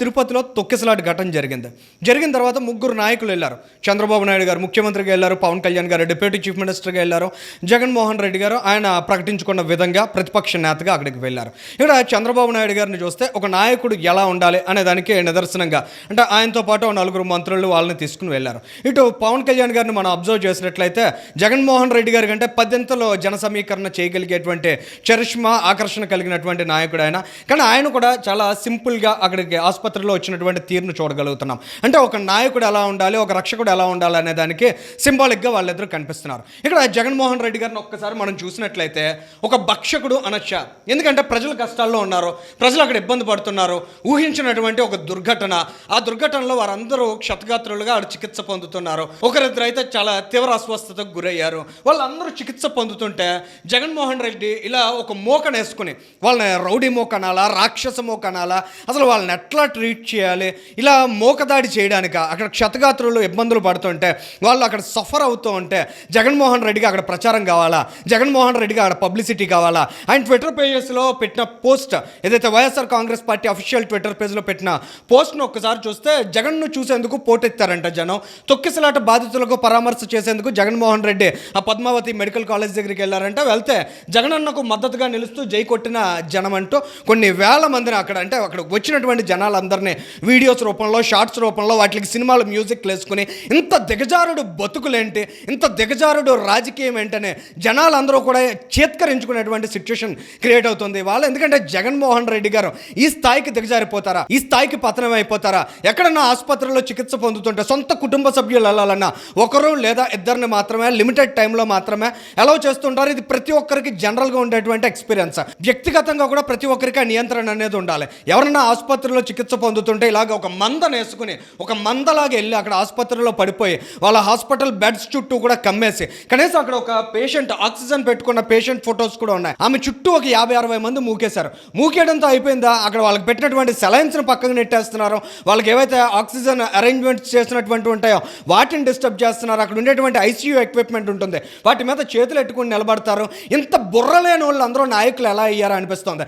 తిరుపతిలో తొక్కిసలాట ఘటన జరిగింది. జరిగిన తర్వాత ముగ్గురు నాయకులు వెళ్ళారు. చంద్రబాబు నాయుడు గారు ముఖ్యమంత్రిగా వెళ్ళారు పవన్ కళ్యాణ్ గారు డిప్యూటీ చీఫ్ మినిస్టర్గా వెళ్ళారు జగన్మోహన్ రెడ్డి గారు ఆయన ప్రకటించుకున్న విధంగా ప్రతిపక్ష నేతగా అక్కడికి వెళ్ళారు. ఇక్కడ చంద్రబాబు నాయుడు గారిని చూస్తే ఒక నాయకుడు ఎలా ఉండాలి అనే దానికి నిదర్శనంగా అంటే ఆయనతో పాటు నలుగురు మంత్రులు వాళ్ళని తీసుకుని వెళ్ళారు. ఇటు పవన్ కళ్యాణ్ గారిని మనం అబ్జర్వ్ చేసినట్లయితే జగన్మోహన్ రెడ్డి గారి కంటే పద్దెంతలో జన సమీకరణ చేయగలిగేటువంటి చరిష్మా ఆకర్షణ కలిగినటువంటి నాయకుడు ఆయన. కానీ ఆయన కూడా చాలా సింపుల్గా అక్కడికి ఆసుపత్రిలో వచ్చినటువంటి తీరును చూడగలుగుతున్నాం. అంటే ఒక నాయకుడు ఎలా ఉండాలి ఒక రక్షకుడు ఎలా ఉండాలి అనే దానికి సింబాలిక్గా వాళ్ళిద్దరూ కనిపిస్తున్నారు. ఇక్కడ జగన్మోహన్ రెడ్డి గారిని ఒక్కసారి మనం చూసినట్లయితే ఒక భక్షకుడు అనొచ్చా. ఎందుకంటే ప్రజలు కష్టాల్లో ఉన్నారు ప్రజలు అక్కడ ఇబ్బంది పడుతున్నారు ఊహించినటువంటి ఒక దుర్ఘటన. ఆ దుర్ఘటనలో వారందరూ క్షతగాత్రులుగా ఆడు చికిత్స పొందుతున్నారు. ఒకరిద్దరు అయితే చాలా తీవ్ర అస్వస్థతకు గురయ్యారు. వాళ్ళందరూ చికిత్స పొందుతుంటే జగన్మోహన్ రెడ్డి ఇలా ఒక మోకనేసుకుని వాళ్ళని రౌడీ మోకనాలా రాక్షస మోకనాలా అసలు వాళ్ళని ఎట్లా ట్రీట్ చేయాలి. ఇలా మోకదాడి చేయడానిక అక్కడ క్షతగాత్రులు ఇబ్బందులు పడుతుంటే వాళ్ళు అక్కడ సఫర్ అవుతూ ఉంటే జగన్మోహన్ రెడ్డికి అక్కడ ప్రచారం కావాలా? జగన్మోహన్ రెడ్డికి అక్కడ పబ్లిసిటీ కావాలా? ఆయన ట్విట్టర్ పేజెస్లో పెట్టిన పోస్ట్ ఏదైతే YSR Congress party official Twitter పేజ్లో పెట్టిన పోస్ట్ను ఒక్కసారి చూస్తే జగన్ను చూసేందుకు పోటెత్తారంట జనం. తొక్కిసలాట బాధితులకు పరామర్శ చేసేందుకు జగన్మోహన్ రెడ్డి ఆ పద్మావతి మెడికల్ కాలేజ్ దగ్గరికి వెళ్ళారంట. వెళ్తే జగనన్నకు మద్దతుగా నిలుస్తూ జై కొట్టిన జనం అంటూ కొన్ని వేల మందిని అక్కడ అంటే అక్కడ వచ్చినటువంటి జనాలందరినీ వీడియోస్ రూపంలో షార్ట్స్ రూపంలో వాటికి సినిమాలు మ్యూజిక్ వేసుకుని ఇంత దిగజారుడు బతుకులేంటి ఇంత దిగజారుడు రాజకీయం ఏంటనే జనాలందరూ కూడా చేత్కరించుకునేటువంటి సిచ్యువేషన్ క్రియేట్ అవుతుంది. వాళ్ళు ఎందుకంటే జగన్మోహన్ రెడ్డి గారు ఈ స్థాయికి దిగజారిపోతారా? ఈ స్థాయికి పతనం అయిపోతారా? ఎక్కడన్నా ఆసుపత్రిలో చికిత్స పొందుతుంటే సొంత కుటుంబ సభ్యులు వెళ్ళాలన్నా ఒకరు లేదా ఇద్దరిని మాత్రమే లిమిటెడ్ టైంలో మాత్రమే అలౌ చేస్తుంటారు. ఇది ప్రతి ఒక్కరికి జనరల్గా ఉండేటువంటి ఎక్స్పీరియన్స్ వ్యక్తిగతంగా కూడా ప్రతి ఒక్కరికి నియంత్రణ అనేది ఉండాలి. ఎవరన్నా ఆసుపత్రిలో చికిత్స పొందుతుంటే ఇలాగ ఒక మందను వేసుకుని ఒక మందలాగా వెళ్ళి అక్కడ ఆసుపత్రిలో పడిపోయి వాళ్ళ హాస్పిటల్ బెడ్స్ చుట్టూ కూడా కమ్మేసి కనీసం అక్కడ ఒక పేషెంట్ ఆక్సిజన్ పెట్టుకున్న పేషెంట్ ఫొటోస్ కూడా ఉన్నాయి. ఆమె చుట్టూ ఒక యాభై అరవై మంది మూకేశారు. మూకేయడంతో అయిపోయిందా? అక్కడ వాళ్ళకి పెట్టినటువంటి సెలైన్స్ని పక్కకు నెట్టేస్తున్నారు. వాళ్ళకి ఏవైతే ఆక్సిజన్ అరేంజ్మెంట్స్ చేసినటువంటి ఉంటాయో వాటిని డిస్టర్బ్ చేస్తున్నారు. అక్కడ ఉండేటువంటి ఐసీయూ ఎక్విప్మెంట్ ఉంటుంది. వాటి మీద చేతులు ఎట్టుకుని నిలబడతారు. ఇంత బుర్రలేని వాళ్ళు అందరూ నాయకులు ఎలా అయ్యారో అనిపిస్తుంది.